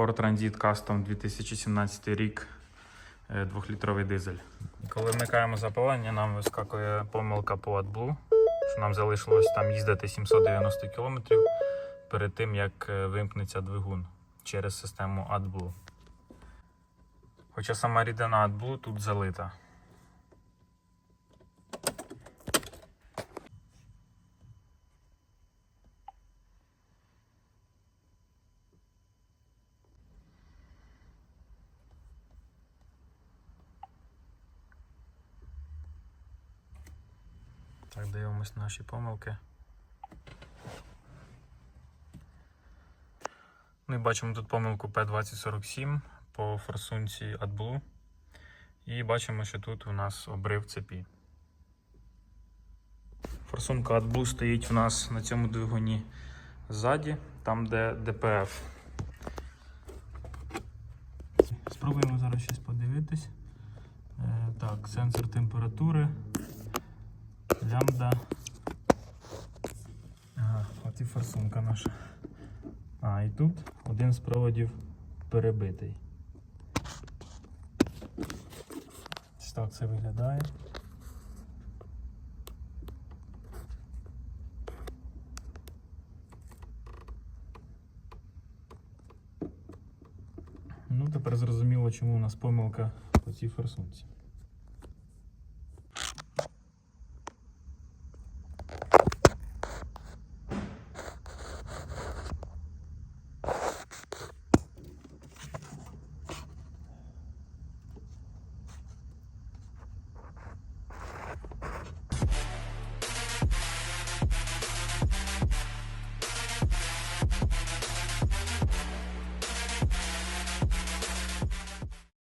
Ford Transit Custom 2017 рік, 2-літровий дизель. Коли вмикаємо запалення, нам вискакує помилка по AdBlue, що нам залишилось там їздити 790 км перед тим, як е, вимкнеться двигун через систему AdBlue. Хоча сама рідина AdBlue тут залита. Так, дивимось наші помилки. Ну і бачимо тут помилку P2047 по форсунці AdBlue. І бачимо, що тут у нас обрив цепі. Форсунка AdBlue стоїть у нас на цьому двигуні ззаді, там де DPF. Спробуємо зараз щось подивитись. Е, так, сенсор температури лямбда. Ага, от і форсунка наша. А, і тут один з проводів перебитий. Ось так це виглядає. Ну, тепер зрозуміло, чому у нас помилка по цій форсунці.